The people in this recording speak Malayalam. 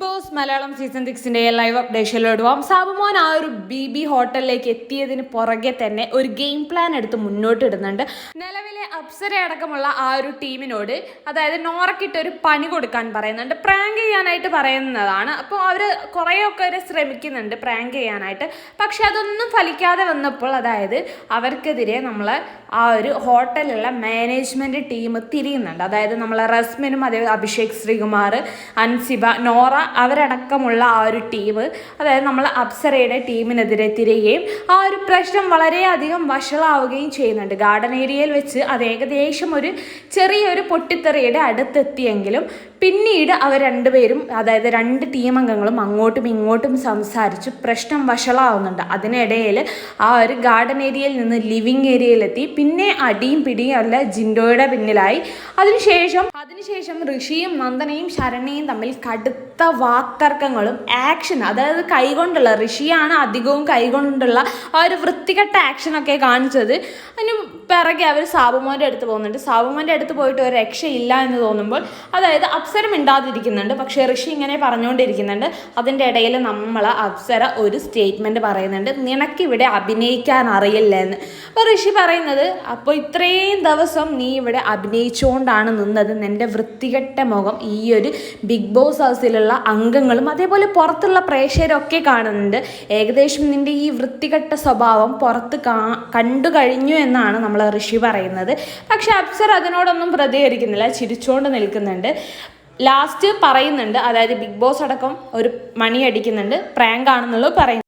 ബോസ് മലയാളം സീസൺ സിക്സിന്റെ ലൈവ് അപ്ഡേഷനിലോട്ട് പോകാം സാബുമോൻ ആ ഒരു ബി ബി ഹോട്ടലിലേക്ക് എത്തിയതിന് പുറകെ തന്നെ ഒരു ഗെയിം പ്ലാൻ എടുത്ത് മുന്നോട്ട് ഇടുന്നുണ്ട്. നിലവിലെ അപ്സര അടക്കമുള്ള ആ ഒരു ടീമിനോട് അതായത് നോറക്കിട്ട് ഒരു പണി കൊടുക്കാൻ പറയുന്നുണ്ട്. പ്രാങ്ക് ചെയ്യാനായിട്ട് പറയുന്നതാണ്. അപ്പോൾ അവർ കുറേയൊക്കെ അവർ ശ്രമിക്കുന്നുണ്ട് പ്രാങ്ക് ചെയ്യാനായിട്ട്. പക്ഷെ അതൊന്നും ഫലിക്കാതെ വന്നപ്പോൾ അതായത് അവർക്കെതിരെ നമ്മൾ ആ ഒരു ഹോട്ടലിലുള്ള മാനേജ്മെന്റ് ടീം തിരിയുന്നുണ്ട്. അതായത് നമ്മളെ റസ്മിനും അതേ അഭിഷേക് ശ്രീകുമാർ അൻസിബ നോറ അവരടക്കമുള്ള ആ ഒരു ടീം അതായത് നമ്മൾ അപ്സരയുടെ ടീമിനെതിരെ തിരിയുകയും ആ ഒരു പ്രശ്നം വളരെയധികം വഷളാവുകയും ചെയ്യുന്നുണ്ട്. ഗാർഡൻ ഏരിയയിൽ വെച്ച് അത് ഏകദേശം ഒരു ചെറിയൊരു പൊട്ടിത്തെറിയുടെ അടുത്തെത്തിയെങ്കിലും പിന്നീട് അവർ രണ്ടുപേരും അതായത് രണ്ട് ടീം അംഗങ്ങളും അങ്ങോട്ടും ഇങ്ങോട്ടും സംസാരിച്ച് പ്രശ്നം വഷളാവുന്നുണ്ട്. അതിനിടയിൽ ആ ഒരു ഗാർഡൻ ഏരിയയിൽ നിന്ന് ലിവിങ് ഏരിയയിലെത്തി പിന്നെ അടിയും പിടിയും അല്ല ജിൻഡോയുടെ പിന്നിലായി. അതിനുശേഷം അതിനുശേഷം ഋഷിയും നന്ദനയും ശരണയും തമ്മിൽ കടുത്ത വാക്തർക്കങ്ങളും ആക്ഷൻ അതായത് കൈകൊണ്ടുള്ള ഋഷിയാണ് അധികവും കൈകൊണ്ടുള്ള ആ ഒരു വൃത്തികെട്ട ആക്ഷനൊക്കെ കാണിച്ചത്. അതിന് പിറകെ അവർ സാബുമോന്റെ അടുത്ത് പോകുന്നുണ്ട്. സാബുമോന്റെ അടുത്ത് പോയിട്ട് ഒരു രക്ഷയില്ല എന്ന് തോന്നുമ്പോൾ അതായത് അപ്സരം മിണ്ടാതിരിക്കുന്നുണ്ട്. പക്ഷേ ഋഷി ഇങ്ങനെ പറഞ്ഞുകൊണ്ടിരിക്കുന്നുണ്ട്. അതിന്റെ ഇടയിൽ നമ്മൾ അപ്സര ഒരു സ്റ്റേറ്റ്മെന്റ് പറയുന്നുണ്ട്. നിനക്കിവിടെ അഭിനയിക്കാൻ അറിയില്ല എന്ന് അപ്പോൾ ഋഷി പറയുന്നത് അപ്പോൾ ഇത്രയും ദിവസം നീ ഇവിടെ അഭിനയിച്ചുകൊണ്ടാണ് നിന്നത്. നിന്റെ വൃത്തികെട്ട മുഖം ഈ ഒരു ബിഗ് ബോസ് ഹൗസിലുള്ള അംഗങ്ങളും അതേപോലെ പുറത്തുള്ള പ്രേക്ഷകരൊക്കെ കാണുന്നുണ്ട്. ഏകദേശം നിന്റെ ഈ വൃത്തികെട്ട സ്വഭാവം പുറത്ത് കാ കണ്ടു കഴിഞ്ഞു എന്നാണ് നമ്മൾ ഋഷി പറയുന്നത്. പക്ഷെ അപ്സർ അതിനോടൊന്നും പ്രതികരിക്കുന്നില്ല ചിരിച്ചുകൊണ്ട് നിൽക്കുന്നുണ്ട്. ലാസ്റ്റ് പറയുന്നുണ്ട് അതായത് ബിഗ് ബോസ് അടക്കം ഒരു മണി അടിക്കുന്നുണ്ട്. പ്രാങ്ക് ആണെന്നുള്ളത് പറയുന്നു.